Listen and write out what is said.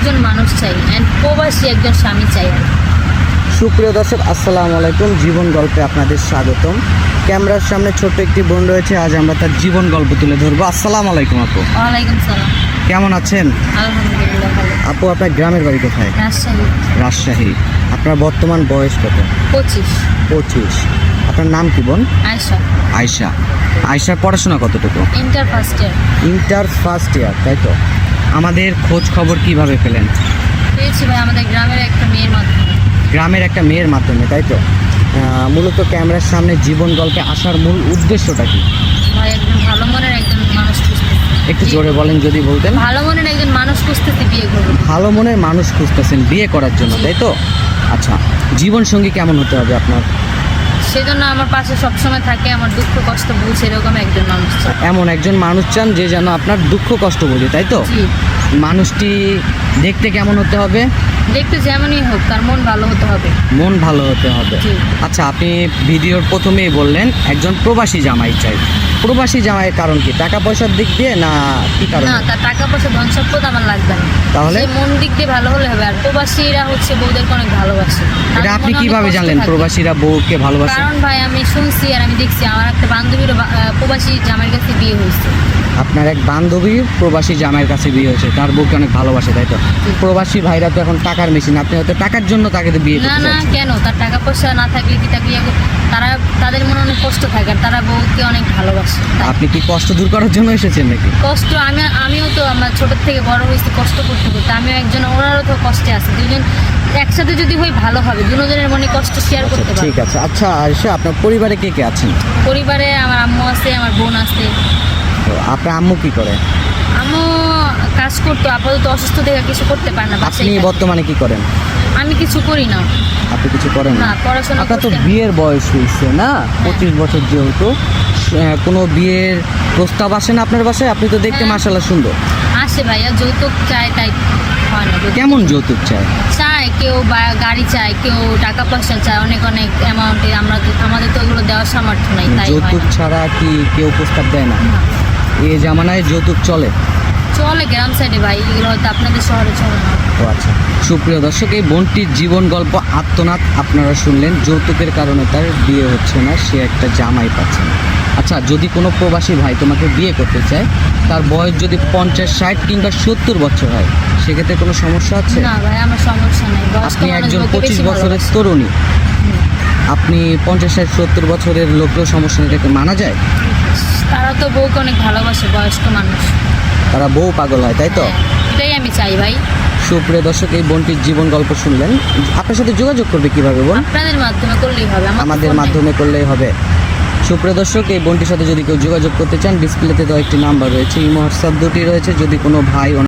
একজন মানুষ চাই অ্যান্ড প্রবাসী একজন স্বামী চাই আর সুপ্রিয় দর্শক আসসালামু আলাইকুম। জীবন গল্পে আপনাদের স্বাগতম। ক্যামেরার সামনে ছোট্ট একটি বোন রয়েছে। আজ আমরা তার জীবন গল্প তুলে ধরবো। আসসালামু আলাইকুম আপু। ওয়ালাইকুম সালাম। কেমন আছেন? আলহামদুলিল্লাহ ভালো। আপু আপনার গ্রামের বাড়ি কোথায়? রাজশাহী। রাজশাহী। আপনার বর্তমান বয়স কত? পঁচিশ। পঁচিশ। আপনার নাম কি বোন? আয়সা আয়শা। আয়শার পড়াশোনা কতটুকু? Inter first year inter first year তাই তো? আমাদের খোঁজ খবর কীভাবে পেলেন? পেয়েছি ভাই আমাদের গ্রামের একটা মেয়ের মাধ্যমে। গ্রামের একটা মেয়ের মাধ্যমে তাই তো? মূলত ক্যামেরার সামনে জীবন গল্পে আসার মূল উদ্দেশ্যটা কি? ভাই একজন ভালো মনের একজন মানুষ একটু জোরে বলেন যদি বলতেন। ভালো মনের একজন মানুষ খুঁজতেছে বিয়ে করব। ভালো মনের মানুষ খুঁজতেছেন বিয়ে করার জন্য তাই তো? আচ্ছা জীবন সঙ্গী কেমন হতে হবে আপনার? সেজন্য আমার পাশে সবসময় থাকে আমার দুঃখ কষ্ট বুঝে এরকম একজন মানুষ। এমন একজন মানুষ চান যে যেন আপনার দুঃখ কষ্ট বোঝে তাই তো? মানুষটি দেখতে কেমন হতে হবে? দেখতে যেমনই হোক তার মন ভালো হতে হবে। মন ভালো হতে হবে। আচ্ছা আপনি ভিডিওর প্রথমেই বললেন একজন প্রবাসী জামাই চাই। প্রবাসী জামাইয়ের কারণ কি? টাকা পয়সার দিক দিয়ে না কি কারণ? না তার টাকা পয়সা ধন সম্পদ আমার লাগবে না। তাহলে? মন দিক দিয়ে ভালো হলে হবে আর প্রবাসীরা হচ্ছে বউদেরকে অনেক ভালোবাসে। এটা আপনি কীভাবে জানলেন প্রবাসীরা বউকে ভালোবাসে? কারণ ভাই আমি শুনছি আর আমি দেখছি আমার একটা বান্ধবীর প্রবাসী জামাইয়ের কাছে বিয়ে হয়েছে। আপনার এক বান্ধবীর প্রবাসী জামাইয়ের কাছে বিয়ে হয়েছে তার বউকে অনেক ভালোবাসে তাই তো? প্রবাসী ভাইরা তো এখন টাকার মেশিন আপনি হয়তো টাকার জন্য তাকে তো বিয়ে না না কেন? তার টাকা পয়সা না থাকলে কি তাকে তারা তাদের মনে অনেক কষ্ট থাকে আর তারা বউকে অনেক ভালোবাসে। আপনি কি কষ্ট দূর করার জন্য এসেছেন নাকি? কষ্ট আমি আমিও তো আমার ছোট থেকে বড় হয়েছি কষ্ট করতে করতে। আমিও একজন ওনারও তো কষ্টে আছে। দুজন একসাথে যদি হই ভালো হবে। দুজনের মনে কষ্ট শেয়ার আচ্ছা করতে ঠিক পারব। আছে। আচ্ছা আয়সা আপনার পরিবারে কে কে আছেন? পরিবারে আমার আম্মু আছে আমার বোন আছে। তো আপনার আম্মু কি করে? আম্মু কাজ করতো আপাতত অসুস্থ থেকে কিছু করতে পারে না আপনি বর্তমানে কি করেন? আমি কিছু করি না। আপনি কিছু করেন না আপনার তো বিয়ের বয়স হয়েছে না? পঁচিশ বছর যেহেতু কোনো বিয়ের প্রস্তাব আসে না আপনার বাসায়? আপনি তো দেখতে হ্যাঁ। মাসাল্লাহ সুন্দর। আসে ভাইয়া যৌতুক চায় তাই হয় কেমন যৌতুক চায়? চায় কেউ বা গাড়ি চায় কেউ টাকা পয়সা চায় অনেক অনেক অ্যামাউন্টে আমরা আমাদের তো ওগুলো দেওয়ার সামর্থ্য নাই তাই যৌতুক। ছাড়া কি কেউ প্রস্তাব দেয় না? না। এই জামানায় যৌতুক চলে। চলে গ্রাম সাইডে ভাই এগুলো হয়তো আপনাদের শহরে চলে না। ও আচ্ছা। সুপ্রিয় দর্শক এই বোনটির জীবন গল্প আত্মনাথ আপনারা শুনলেন। যৌতুকের কারণে তার বিয়ে হচ্ছে না সে একটা জামাই পাচ্ছে না। আচ্ছা যদি কোনো প্রবাসী ভাই তোমাকে বিয়ে করতে চায় তার বয়স যদি পঞ্চাশ ষাট কিংবা সত্তর বছর হয় সেক্ষেত্রে কোনো সমস্যা আছে? না ভাই আমার সমস্যা নাই। আপনি একজন পঁচিশ বছরের তরুণী। আপনি পঞ্চাশ ষাট সত্তর বছরের লোকের সমস্যা এটাকে মানা যায়? তারা তো বউকে অনেক ভালোবাসে বয়স্ক মানুষ। তারা বউ পাগল হয় তাই তো? এটাই আমি চাই ভাই। সুপ্রিয় দর্শক এই বোনটির জীবন গল্প শুনলেন। আপনার সাথে যোগাযোগ করবে কীভাবে বোন? আপনাদের মাধ্যমে করলেই হবে আমাদের মাধ্যমে করলেই হবে। সুপ্রিয় দর্শক এই বোনটির সাথে যদি কেউ যোগাযোগ করতে চান ডিসপ্লেতে তো একটি নাম্বার রয়েছে ইমো হোয়াটসঅ্যাপ দুটি রয়েছে যদি কোনো ভাই